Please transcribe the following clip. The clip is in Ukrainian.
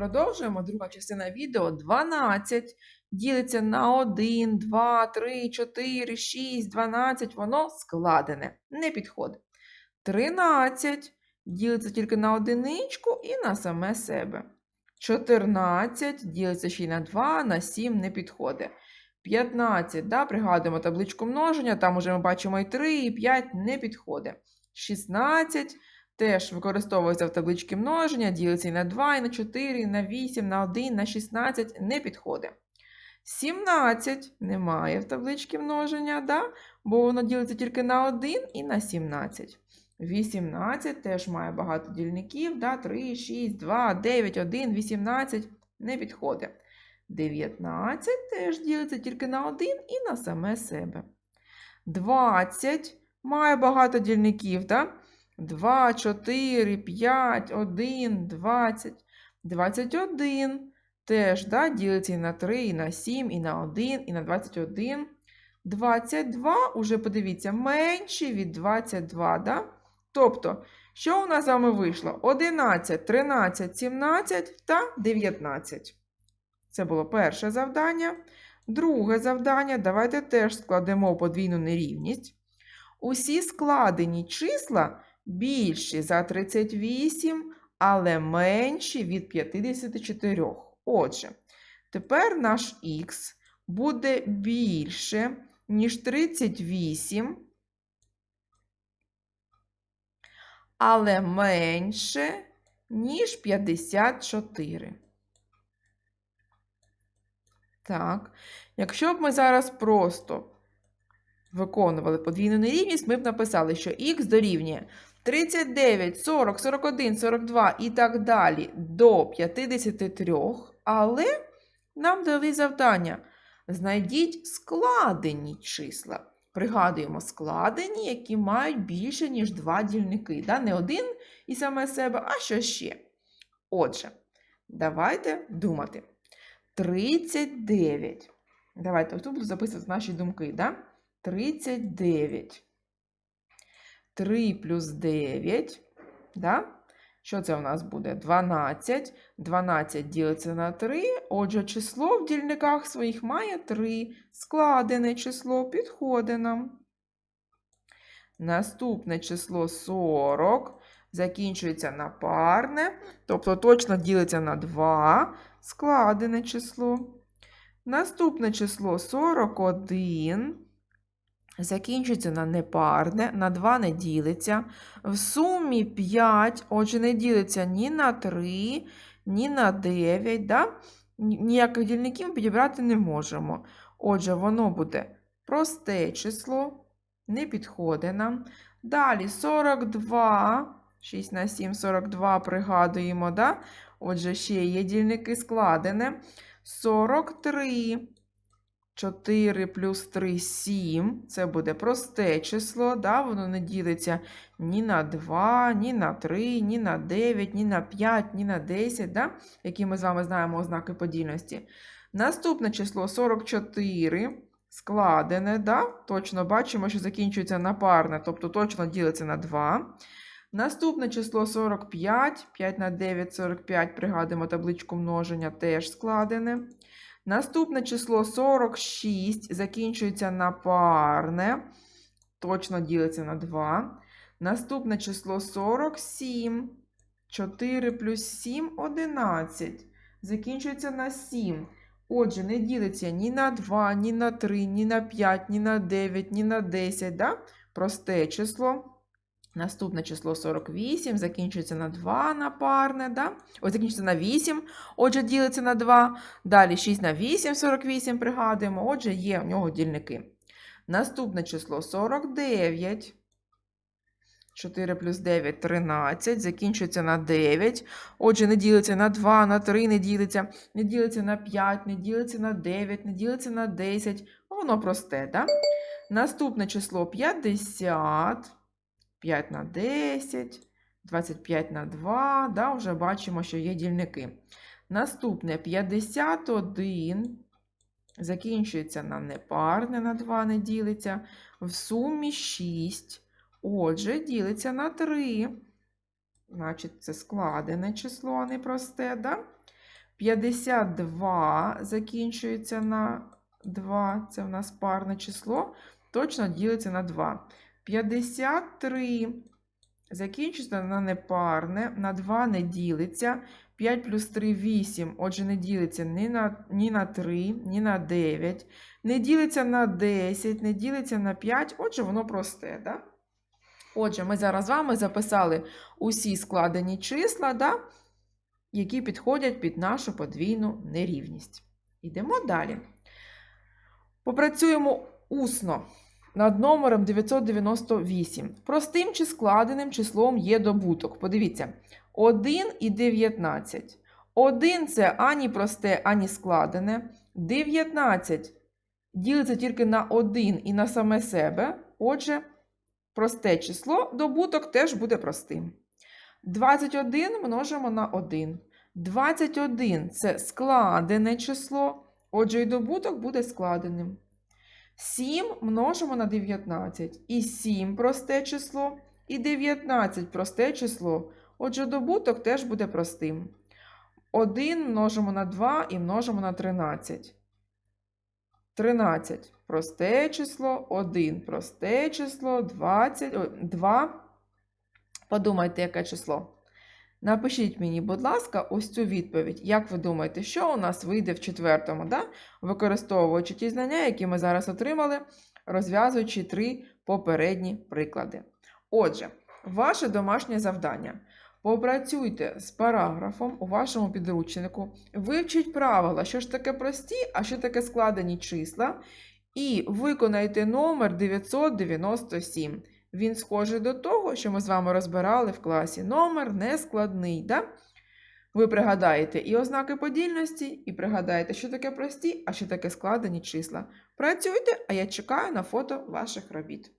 Продовжуємо друга частина відео. 12 ділиться на 1, 2, 3, 4, 6, 12. Воно складене. Не підходить. 13 ділиться тільки на одиничку і на саме себе. 14 ділиться ще й на 2, на 7 не підходить. 15, да, пригадуємо табличку множення, там уже ми бачимо і 3, і 5 не підходить. 16 теж використовується в табличці множення, ділиться і на 2, і на 4, і на 8, на 1, на 16 не підходить. 17 немає в табличці множення, да? бо воно ділиться тільки на 1 і на 17. 18 теж має багато дільників, да? 3, 6, 2, 9, 1, 18 не підходить. 19 теж ділиться тільки на 1 і на саме себе. 20 має багато дільників, так? 2, 4, 5, 1, 20. 21 теж да, ділиться і на 3, і на 7, і на 1, і на 21. 22, уже подивіться, менше від 22, да? Тобто, що у нас з вами вийшло? 11, 13, 17 та 19. Це було перше завдання. Друге завдання. Давайте теж складемо подвійну нерівність. Усі складені числа більші за 38, але менші від 54. Отже, тепер наш х буде більше, ніж 38, але менше, ніж 54. Так, якщо б ми зараз просто виконували подвійну нерівність, ми б написали, що х дорівнює 39, 40, 41, 42 і так далі до 53, але нам дали завдання. Знайдіть складені числа. Пригадуємо, складені, які мають більше, ніж два дільники. Да? Не один і саме себе, а що ще. Отже, давайте думати. 39. Давайте тут буду записувати наші думки. Да? 39. 3 плюс 9. Да? Що це у нас буде? 12. 12 ділиться на 3. Отже, число в дільниках своїх має 3. Складене число підходить нам. Наступне число 40. Закінчується на парне, тобто точно ділиться на 2. Складене число. Наступне число 41. Закінчується на непарне, на 2 не ділиться. В сумі 5, отже, не ділиться ні на 3, ні на 9. Да? Ніяких дільників підібрати не можемо. Отже, воно буде просте число, не підходить нам. Далі 42, 6 на 7, 42 пригадуємо. Да? Отже, ще є дільники складене. 43. 4 плюс 3 7. Це буде просте число. Да? Воно не ділиться ні на 2, ні на 3, ні на 9, ні на 5, ні на 10, да? які ми з вами знаємо ознаки подільності. Наступне число 44. Складене, да? точно бачимо, що закінчується на парне, тобто точно ділиться на 2. Наступне число 45, 5 на 9, 45, пригадуємо табличку множення, теж складене. Наступне число 46 закінчується на парне, точно ділиться на 2. Наступне число 47, 4 плюс 7 11. Закінчується на 7. Отже, не ділиться ні на 2, ні на 3, ні на 5, ні на 9, ні на 10. Да? Просте число. Наступне число 48, закінчується на 2 на парне, да? Ось закінчується на 8, отже, ділиться на 2. Далі 6 на 8, 48, пригадуємо, отже, є у нього дільники. Наступне число 49. 4 плюс 9 13, закінчується на 9. Отже, не ділиться на 2, на 3 не ділиться, не ділиться на 5, не ділиться на 9, не ділиться на 10. Воно просте, да? Наступне число 50. 5 на 10, 25 на 2, да, вже бачимо, що є дільники. Наступне 51 закінчується на непарне, на 2 не ділиться. В сумі 6. Отже, ділиться на 3. Значить, це складене число, а не просте. Да? 52 закінчується на 2, це в нас парне число, точно ділиться на 2. 53 закінчується на непарне, на 2 не ділиться. 5 плюс 3 – 8, отже, не ділиться ні на, ні на 3, ні на 9, не ділиться на 10, не ділиться на 5, отже, воно просте. Да? Отже, ми зараз з вами записали усі складені числа, да? які підходять під нашу подвійну нерівність. Йдемо далі. Попрацюємо усно над номером 998. Простим чи складеним числом є добуток. Подивіться, 1 і 19. 1 це ані просте, ані складене. 19 ділиться тільки на 1 і на саме себе. Отже, просте число, добуток теж буде простим. 21 множимо на 1. 21 це складене число, отже, і добуток буде складеним. 7 множимо на 19. І 7 просте число, і 19 просте число. Отже, добуток теж буде простим. 1 множимо на 2 і множимо на 13. 13 просте число, 1 просте число, 20, 2. Подумайте, яке число. Напишіть мені, будь ласка, ось цю відповідь. Як ви думаєте, що у нас вийде в четвертому, да? використовуючи ті знання, які ми зараз отримали, розв'язуючи три попередні приклади. Отже, ваше домашнє завдання. Попрацюйте з параграфом у вашому підручнику, вивчіть правила, що ж таке прості, а що таке складені числа, і виконайте номер 997. Він схожий до того, що ми з вами розбирали в класі. Номер нескладний. Да? Ви пригадаєте і ознаки подільності, і пригадаєте, що таке прості, а що таке складені числа. Працюйте, а я чекаю на фото ваших робіт.